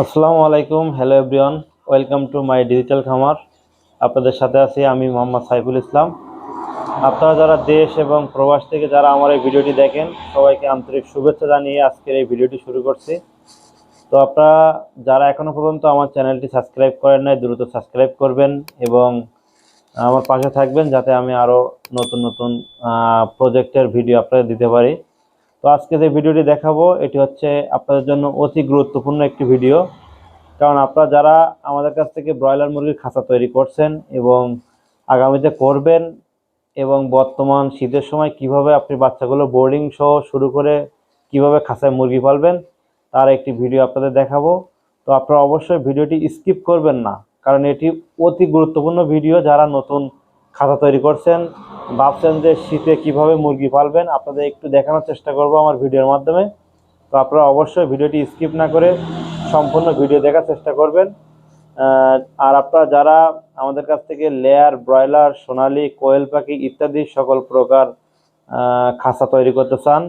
আসসালামু আলাইকুম, hello everyone, welcome to my digital খামার। আপনাদের সাথে আছি আমি মোহাম্মদ সাইফুল ইসলাম। আপনারা যারা দেশ এবং প্রবাস থেকে যারা আমার এই ভিডিওটি দেখেন, সবাইকে আন্তরিক শুভেচ্ছা জানিয়ে আজকের এই ভিডিওটি শুরু করছি। তো আপনারা যারা এখনও পর্যন্ত আমার চ্যানেলটি সাবস্ক্রাইব করেন নাই, দ্রুত সাবস্ক্রাইব করবেন এবং আমার পাশে থাকবেন যাতে আমি আরও নতুন নতুন প্রজেক্টের ভিডিও আপনাদের দিতে পারি। তো আজকে যে ভিডিওটি দেখাবো, এটি হচ্ছে আপনাদের জন্য অতি গুরুত্বপূর্ণ একটি ভিডিও কারণ আপনারা যারা আমাদের কাছ থেকে ব্রয়লার মুরগির খাঁচা তৈরি করছেন এবং আগামীতে করবেন এবং বর্তমান শীতের সময় কীভাবে আপনি বাচ্চাগুলো বোর্ডিং সহ শুরু করে কীভাবে খাঁচায় মুরগি পালবেন, তার একটি ভিডিও আপনাদের দেখাবো। তো আপনারা অবশ্যই ভিডিওটি স্কিপ করবেন না, কারণ এটি অতি গুরুত্বপূর্ণ ভিডিও যারা নতুন খাঁচা তৈরি করছেন, ভাবছেন যে শীতে কীভাবে মুরগি পালবেন, আপনাদের একটু দেখানোর চেষ্টা করব আমার ভিডিওর মাধ্যমে। তো আপনারা অবশ্যই ভিডিওটি স্কিপ না করে সম্পূর্ণ ভিডিও দেখার চেষ্টা করবেন। আর আপনারা যারা আমাদের কাছ থেকে লেয়ার, ব্রয়লার, সোনালি, কোয়েল পাখি ইত্যাদি সকল প্রকার খাঁচা তৈরি করতে চান,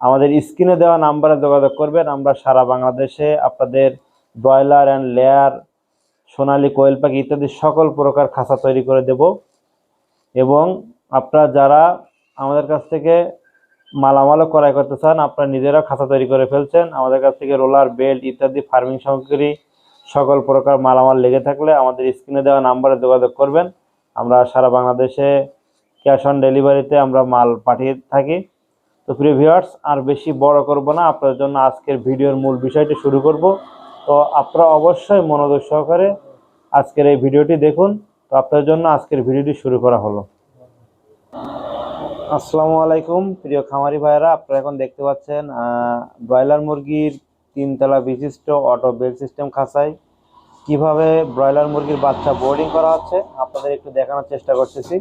আমাদের স্ক্রিনে দেওয়া নাম্বারে যোগাযোগ করবেন। আমরা সারা বাংলাদেশে আপনাদের ব্রয়লার অ্যান্ড লেয়ার, সোনালি, কোয়েল পাখি ইত্যাদি সকল প্রকার খাঁচা তৈরি করে দেব। এবং আপনারা যারা আমাদের কাছ থেকে মালামালও ক্রয় করতে চান, আপনারা নিজেরাও খাঁচা তৈরি করে ফেলছেন। আমাদের কাছ থেকে রোলার, বেল্ট ইত্যাদি ফার্মিং সামগ্রী, সকল প্রকার মালামাল লেগে থাকলে আমাদের স্ক্রিনে দেওয়া নাম্বারে যোগাযোগ করবেন। আমরা সারা বাংলাদেশে ক্যাশ অন ডেলিভারিতে আমরা মাল পাঠিয়ে থাকি। তো প্রিয় ভিউয়ার্স, আর বেশি বড় করব না, আপনাদের জন্য আজকের ভিডিওর মূল বিষয়টি শুরু করব। তো আপনারা অবশ্যই মনোযোগ সহকারে আজকের এই ভিডিওটি দেখুন। তো আপনার জন্য আজকের ভিডিওটি শুরু করা হলো। আসসালামু আলাইকুম, প্রিয় খামারি ভাইয়েরা, আপনারা এখন দেখতে পাচ্ছেন ব্রয়লার মুরগির তিনতলা বিশিষ্ট অটো বেল সিস্টেম খাঁচায় কীভাবে ব্রয়লার মুরগির বাচ্চা বোর্ডিং করা হচ্ছে, আপনাদের একটু দেখানোর চেষ্টা করতেছি।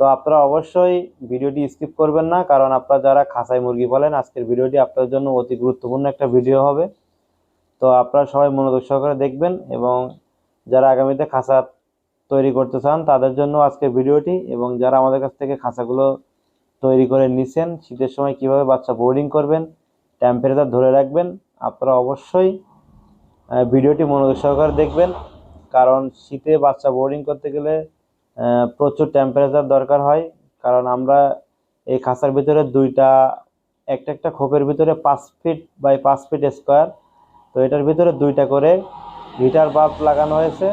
তো আপনারা অবশ্যই ভিডিওটি স্কিপ করবেন না, কারণ আপনারা যারা খাসাই মুরগি বলেন, আজকের ভিডিওটি আপনাদের জন্য অতি গুরুত্বপূর্ণ একটা ভিডিও হবে। তো আপনারা সবাই মনোযোগ সহকারে দেখবেন এবং যারা আগামীতে খাঁচা তৈরি করতে চান, তাদের জন্য আজকে ভিডিওটি এবং যারা আমাদের কাছ থেকে খাঁচাগুলো তৈরি করে নিছেন, শীতের সময় কীভাবে বাচ্চা বোর্ডিং করবেন টেম্পারেচার ধরে রাখবেন, আপনারা অবশ্যই ভিডিওটি মনোযোগ সহকারে দেখবেন। কারণ শীতে বাচ্চা বোর্ডিং করতে গেলে প্রচুর টেম্পারেচার দরকার হয়। কারণ আমরা এই খাঁচার ভিতরে দুইটা, একটা একটা খোপের ভিতরে পাঁচ ফিট বাই পাঁচ ফিট স্কোয়ার তো এটার ভিতরে দুইটা করে হিটার বাল্ব লাগানো হয়েছে।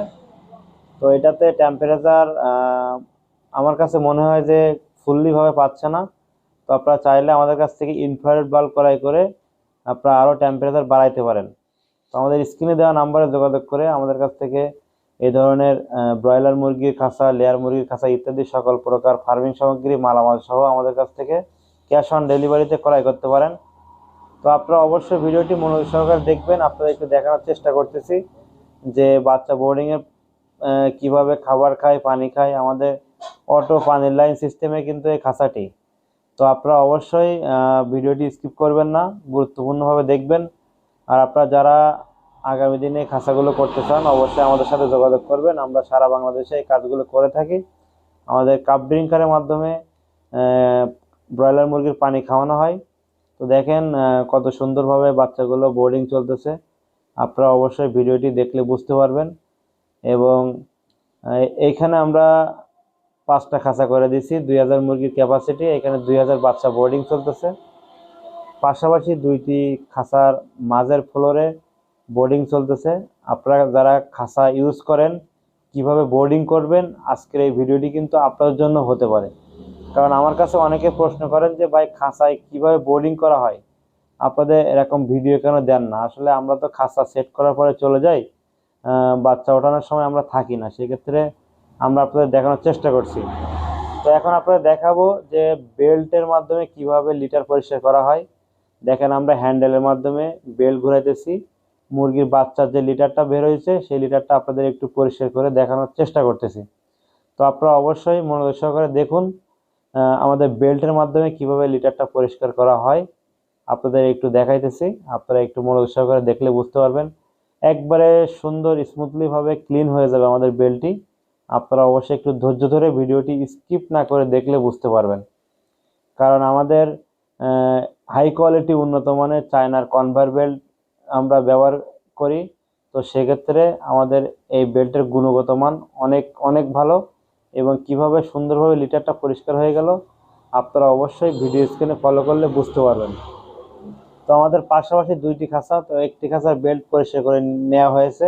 তো এটাতে টেম্পারেচার আমার কাছে মনে হয় যে ফুললিভাবে পাচ্ছে না। তো আপনারা চাইলে আমাদের কাছ থেকে ইনফ্রারেড বাল্ব করাই করে আপনারা আরও টেম্পারেচার বাড়াইতে পারেন। তো আমাদের স্ক্রিনে দেওয়া নাম্বারে যোগাযোগ করে আমাদের কাছ থেকে এই ধরনের ব্রয়লার মুরগির খাঁচা লেয়ার মুরগির খাঁচা ইত্যাদি সকল প্রকার ফার্মিং সামগ্রী, মালামাল সহ আমাদের কাছ থেকে ক্যাশ অন ডেলিভারিতে ক্রয় করতে পারেন। তো আপনারা অবশ্যই ভিডিওটি মনোযোগ সহকারে দেখবেন। আপনারা একটু দেখানোর চেষ্টা করতেছি যে বাচ্চা বোর্ডিংয়ে কীভাবে খাবার খায় পানি খায় আমাদের অটো পানির লাইন সিস্টেমে কিন্তু এই খাঁচাটি। তো আপনারা অবশ্যই ভিডিওটি স্কিপ করবেন না, গুরুত্বপূর্ণভাবে দেখবেন। আর আপনারা যারা আগামী দিনে খাঁচাগুলো করতে চান, অবশ্যই আমাদের সাথে যোগাযোগ করবেন। আমরা সারা বাংলাদেশে এই কাজগুলো করে থাকি। আমাদের কাপ ড্রিঙ্কারের মাধ্যমে ব্রয়লার মুরগির পানি খাওয়ানো হয়। তো দেখেন কত সুন্দরভাবে বাচ্চাগুলো বোর্ডিং চলতেছে। আপনারা অবশ্যই ভিডিওটি দেখলে বুঝতে পারবেন। এবং আহ, এইখানে আমরা পাঁচটা খাঁচা করে দিছি দুই হাজার মুরগির ক্যাপাসিটি এখানে দুই হাজার বাচ্চা বোর্ডিং চলতেছে। পাশাপাশি দুইটি খাঁচার মাঝের ফ্লোরে বোর্ডিং চলতেছে। আপনারা যারা খাঁচা ইউজ করেন কীভাবে বোর্ডিং করবেন আজকের এই ভিডিওটি কিন্তু আপনাদের জন্য হতে পারে। কারণ আমার কাছে অনেকে প্রশ্ন করেন যে ভাই খাঁচায় কীভাবে বোর্ডিং করা হয়? আপনাদের এরকম ভিডিও কেন দেন না? আসলে আমরা তো খাঁচা সেট করার পরে চলে যাই। বাচ্চা ওঠানোর সময় আমরা থাকি না। সেক্ষেত্রে আমরা আপনাদের দেখানোর চেষ্টা করছি। তো এখন আপনাদের দেখাবো যে বেল্টের মাধ্যমে কীভাবে লিটার পরিষ্কার করা হয়। দেখেন আমরা হ্যান্ডেলের মাধ্যমে বেল্ট ঘুরাইতেছি। মুরগির বাচ্চার যে লিটারটা বের হয়েছে, সেই লিটারটা আপনাদের একটু পরিষ্কার করে দেখানোর চেষ্টা করতেছি। তো আপনারা অবশ্যই মনোযোগ সহকারে দেখুন আমাদের বেল্টের মাধ্যমে কীভাবে লিটারটা পরিষ্কার করা হয়। আপনাদের একটু দেখাইতেছি। আপনারা একটু মনোযোগ সহকারে দেখলে বুঝতে পারবেন। একবারে সুন্দর স্মুথলি ভাবে ক্লিন হয়ে যাবে আমাদের বেল্টটি আপনারা অবশ্যই একটু ধৈর্য ধরে ভিডিওটি স্কিপ না করে দেখলে বুঝতে পারবেন। কারণ আমাদের হাই কোয়ালিটি উন্নত মানের চায়নার কনভার বেল্ট আমরা ব্যবহার করি। তো সেক্ষেত্রে আমাদের এই বেল্টের গুণগত মান অনেক অনেক ভালো এবং কীভাবে সুন্দরভাবে লিটারটা পরিষ্কার হয়ে গেল, আপনারা অবশ্যই ভিডিও স্ক্রিনে ফলো করলে বুঝতে পারবেন। তো আমাদের পাশাপাশি দুইটি খাঁচা, তো একটি খাঁচার বেল্ট পরিষ্কার করে নেওয়া হয়েছে।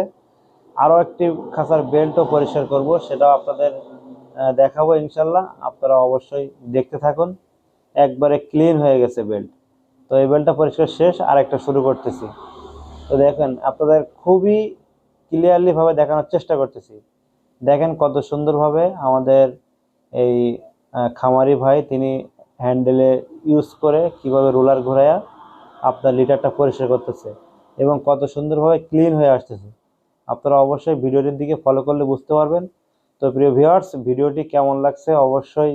আরও একটি খাঁচার বেল্টও পরিষ্কার করব, সেটাও আপনাদের দেখাবো ইনশাল্লাহ। আপনারা অবশ্যই দেখতে থাকুন। একবারে ক্লিন হয়ে গেছে বেল্ট তো এই বেল্টটা পরিষ্কার শেষ আর একটা শুরু করতেছি। তো দেখেন, আপনাদের খুবই ক্লিয়ারলিভাবে দেখানোর চেষ্টা করতেছি। দেখেন কত সুন্দরভাবে আমাদের এই খামারি ভাই, তিনি হ্যান্ডেলে ইউজ করে কীভাবে রোলার ঘোরায়া আপনার লিটারটা পরিষ্কার করতেছে এবং কত সুন্দরভাবে ক্লিন হয়ে আসতেছে। আপনারা অবশ্যই ভিডিওটির দিকে ফলো করলে বুঝতে পারবেন। তো প্রিয় ভিউয়ার্স ভিডিওটি কেমন লাগছে অবশ্যই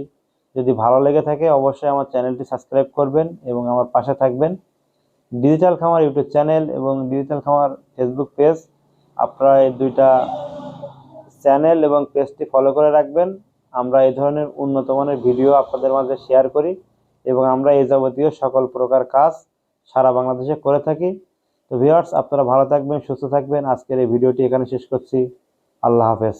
যদি ভালো লেগে থাকে অবশ্যই আমার চ্যানেলটি সাবস্ক্রাইব করবেন এবং আমার পাশে থাকবেন। ডিজিটাল খামার ইউটিউব চ্যানেল এবং ডিজিটাল খামার ফেসবুক পেজ আপনারা এই দুইটা চ্যানেল এবং পেজটি ফলো করে রাখবেন। আমরা এই ধরনের উন্নত মানের ভিডিও আপনাদের মাঝে শেয়ার করি এবং আমরা এই যাবতীয় সকল প্রকার কাজ সারা বাংলাদেশে করে থাকি। তো ভিউয়ার্স আপনারা ভালো থাকবেন, সুস্থ থাকবেন। আজকের এই ভিডিওটি এখানে শেষ করছি। আল্লাহ হাফেজ।